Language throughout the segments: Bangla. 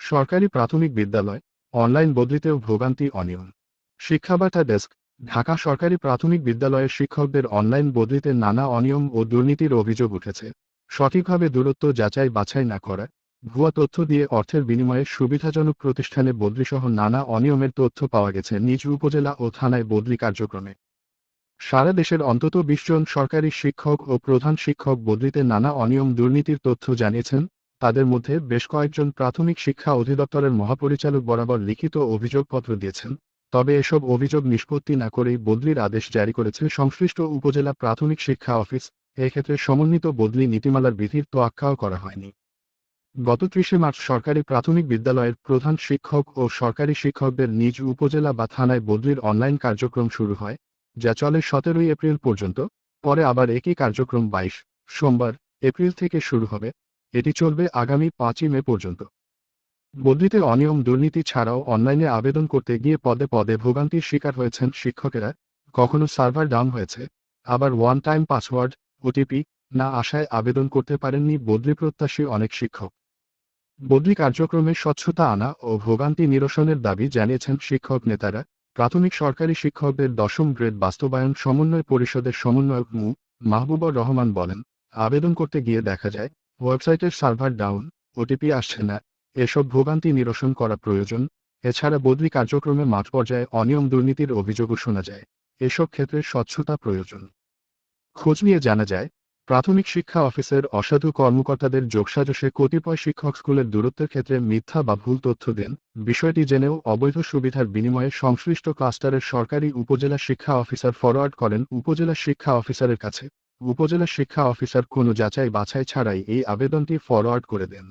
সরকারি প্রাথমিক বিদ্যালয়, অনলাইন বদলিতেও ভোগান্তি অনিয়ম। শিক্ষাবার্তা ডেস্ক, ঢাকা সরকারি প্রাথমিক বিদ্যালয়ের শিক্ষকদের অনলাইন বদলিতে নানা অনিয়ম ও দুর্নীতির অভিযোগ উঠেছে। সঠিকভাবে দূরত্ব যাচাই বাছাই না করা, ভুয়া তথ্য দিয়ে অর্থের বিনিময়ে সুবিধাজনক প্রতিষ্ঠানে বদলিসহ নানা অনিয়মের তথ্য পাওয়া গেছে নিজ উপজেলা ও থানায় বদলি কার্যক্রমে। সারা দেশের অন্তত বিশ জন সরকারি শিক্ষক ও প্রধান শিক্ষক বদলিতে নানা অনিয়ম দুর্নীতির তথ্য জানিয়েছেন তাদের মধ্যে বেশ কয়েকজন প্রাথমিক শিক্ষা অধিদপ্তরের মহাপরিচালক বরাবর লিখিত অভিযোগপত্র দিয়েছেন। তবে এসব অভিযোগ নিষ্পত্তি না করেই বদলির আদেশ জারি করেছে সংশ্লিষ্ট উপজেলা প্রাথমিক শিক্ষা অফিস। এক্ষেত্রে সমন্বিত বদলি নীতিমালার বিধির তোয়াক্কাও করা হয়নি। গত ত্রিশে মার্চ সরকারি প্রাথমিক বিদ্যালয়ের প্রধান শিক্ষক ও সরকারি শিক্ষকদের নিজ উপজেলা বা থানায় বদলির অনলাইন কার্যক্রম শুরু হয়, যা চলে সতেরোই এপ্রিল পর্যন্ত। পরে আবার একই কার্যক্রম বাইশ সোমবার এপ্রিল থেকে শুরু হবে। এটি চলবে আগামী পাঁচই মে পর্যন্ত। বদলিতে অনিয়ম, দুর্নীতি ছাড়াও অনলাইনে আবেদন করতে গিয়ে পদে পদে ভোগান্তির শিকার হয়েছেন শিক্ষকেরা। কখনো সার্ভার ডাউন হয়েছে। আবার ওয়ান টাইম পাসওয়ার্ড, ওটিপি না আশায় আবেদন করতে পারেননি বদলি প্রত্যাশী অনেক শিক্ষক। বদলি কার্যক্রমে স্বচ্ছতা আনা ও ভোগান্তি নিরসনের দাবি জানিয়েছেন শিক্ষক নেতারা। প্রাথমিক সরকারি শিক্ষকদের দশম গ্রেড বাস্তবায়ন সমন্বয় পরিষদের সমন্বয়ক মু. মাহবুবর রহমান বলেন, আবেদন করতে গিয়ে দেখা যায় ওয়েবসাইটের সার্ভার ডাউন, ওটিপি আসছে না, এসব ভোগান্তি নিরসন করা প্রয়োজন, এছাড়া বদলি কার্যক্রমে মাঠ পর্যায়ে অনিয়ম দুর্নীতির অভিযোগও শোনা যায়, এসব ক্ষেত্রে স্বচ্ছতা প্রয়োজন। খোঁজ নিয়ে জানা যায়, প্রাথমিক শিক্ষা অফিসের অসাধু কর্মকর্তাদের যোগসাজশে কতিপয় শিক্ষক স্কুলের দূরত্বের ক্ষেত্রে মিথ্যা বা ভুল তথ্য দেন, বিষয়টি জেনেও অবৈধ সুবিধার বিনিময়ে সংশ্লিষ্ট ক্লাস্টারের সরকারি উপজেলা শিক্ষা অফিসার ফরওয়ার্ড করেন উপজেলা শিক্ষা অফিসারের কাছে। উপজেলা শিক্ষা অফিসার কোনো যাচাই বাছাই ছাড়াই এই আবেদনটি ফরওয়ার্ড করে দেন।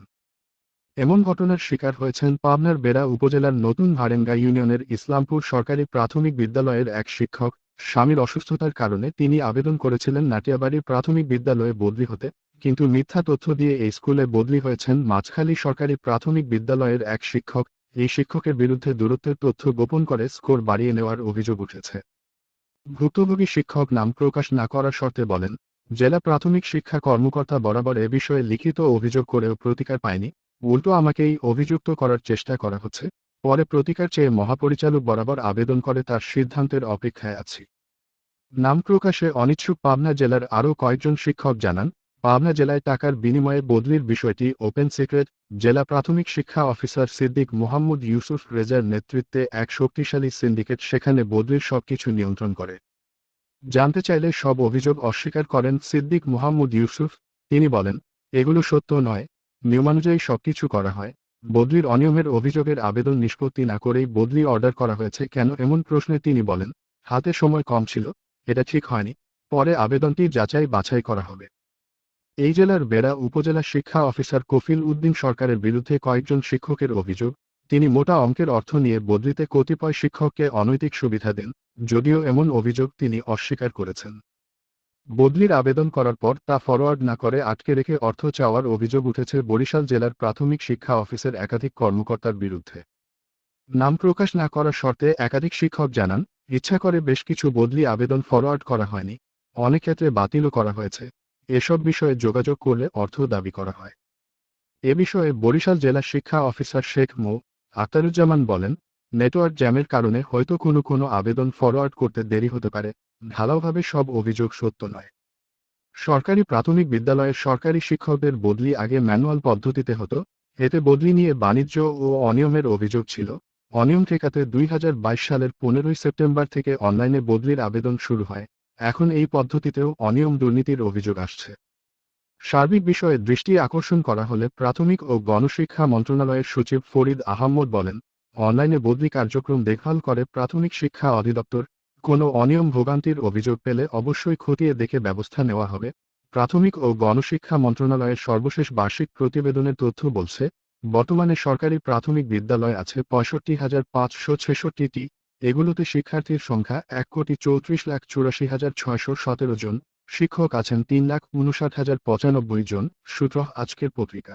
এমন ঘটনার শিকার হয়েছেন পাবনার বেড়া উপজেলার নতুন ভারেঙ্গা ইউনিয়নের ইসলামপুর সরকারি প্রাথমিক বিদ্যালয়ের এক শিক্ষক। স্বামীর অসুস্থতার কারণে তিনি আবেদন করেছিলেন নাটিয়াবাড়ি প্রাথমিক বিদ্যালয়ে বদলি হতে, কিন্তু মিথ্যা তথ্য দিয়ে এই স্কুলে বদলি হয়েছেন মাঝখালি সরকারি প্রাথমিক বিদ্যালয়ের এক শিক্ষক। এই শিক্ষকের বিরুদ্ধে দূরত্বের তথ্য গোপন করে স্কোর বাড়িয়ে নেওয়ার অভিযোগ উঠেছে। ভুক্তভোগী শিক্ষক নাম প্রকাশ না করার শর্তে বলেন, জেলা প্রাথমিক শিক্ষা কর্মকর্তা বরাবর এ বিষয়ে লিখিত অভিযোগ করেও প্রতিকার পায়নি। উল্টো আমাকেই অভিযুক্ত করার চেষ্টা করা হচ্ছে, পরে প্রতিকার চেয়ে মহাপরিচালক বরাবর আবেদন করে তার সিদ্ধান্তের অপেক্ষায় আছি। নাম প্রকাশে অনিচ্ছুক পাবনা জেলার আরও কয়েকজন শিক্ষক জানান পাবনা জেলায় টাকার বিনিময়ে বদলির বিষয়টি ওপেন সিক্রেট, জেলা প্রাথমিক শিক্ষা অফিসার সিদ্দিক মোহাম্মদ ইউসুফ রেজার নেতৃত্বে এক শক্তিশালী সিন্ডিকেট সেখানে বদলির সবকিছু নিয়ন্ত্রণ করে। জানতে চাইলে সব অভিযোগ অস্বীকার করেন সিদ্দিক মোহাম্মদ ইউসুফ, তিনি বলেন, এগুলো সত্য নয়। নিয়মানুযায়ী সবকিছু করা হয়। বদলির অনিয়মের অভিযোগের আবেদন নিষ্পত্তি না করেই বদলি অর্ডার করা হয়েছে কেন এমন প্রশ্নে তিনি বলেন, হাতে সময় কম ছিল, এটা ঠিক হয়নি। পরে আবেদনটি যাচাই বাছাই করা হবে। এই জেলার বেড়া উপজেলা শিক্ষা অফিসার কফিল উদ্দিন সরকারের বিরুদ্ধে কয়েকজন শিক্ষকের অভিযোগ, তিনি মোটা অঙ্কের অর্থ নিয়ে বদলিতে কতিপয় শিক্ষককে অনৈতিক সুবিধা দেন, যদিও এমন অভিযোগ তিনি অস্বীকার করেছেন। বদলির আবেদন করার পর তা ফরওয়ার্ড না করে আটকে রেখে অর্থ চাওয়ার অভিযোগ উঠেছে বরিশাল জেলার প্রাথমিক শিক্ষা অফিসের একাধিক কর্মকর্তার বিরুদ্ধে। নাম প্রকাশ না করার শর্তে একাধিক শিক্ষক জানান, ইচ্ছা করে বেশ কিছু বদলি আবেদন ফরওয়ার্ড করা হয়নি, অনেক ক্ষেত্রে বাতিলও করা হয়েছে। এসব বিষয়ে যোগাযোগ করলে অর্থ দাবি করা হয়। এ বিষয়ে বরিশাল জেলা শিক্ষা অফিসার শেখ মো. আক্তারুজ্জামান বলেন, নেটওয়ার্ক জ্যামের কারণে হয়তো কোনো কোনো আবেদন ফরওয়ার্ড করতে দেরি হতে পারে, ঢালাওভাবে সব অভিযোগ সত্য নয়। সরকারি প্রাথমিক বিদ্যালয়ের সরকারি শিক্ষকদের বদলি আগে ম্যানুয়াল পদ্ধতিতে হতো, এতে বদলি নিয়ে বাণিজ্য ও অনিয়মের অভিযোগ ছিল। অনিয়ম ঠেকাতে দুই হাজার বাইশ সালের পনেরোই সেপ্টেম্বর থেকে অনলাইনে বদলির আবেদন শুরু হয়। এখন এই পদ্ধতিতেও অনিয়ম দুর্নীতির অভিযোগ আসছে। সার্বিক বিষয়ে দৃষ্টি আকর্ষণ করা হলে প্রাথমিক ও গণশিক্ষা মন্ত্রণালয়ের সচিব ফরিদ আহম্মদ বলেন, অনলাইনে বদলি কার্যক্রম দেখভাল করে প্রাথমিক শিক্ষা অধিদপ্তর কোনো অনিয়ম ভোগান্তির অভিযোগ পেলে অবশ্যই খতিয়ে দেখে ব্যবস্থা নেওয়া হবে। প্রাথমিক ও গণশিক্ষা মন্ত্রণালয়ের সর্বশেষ বার্ষিক প্রতিবেদনের তথ্য বলছে, বর্তমানে সরকারি প্রাথমিক বিদ্যালয় আছে পঁয়ষট্টি হাজার পাঁচশো ছেষট্টিটি এগুলোতে শিক্ষার্থীর সংখ্যা এক কোটি চৌত্রিশ লাখ চুরাশি হাজার ছয়শো সতেরো জন, শিক্ষক আছেন তিন লাখ উনষাট হাজার পঁচানব্বই জন, সূত্র আজকের পত্রিকা।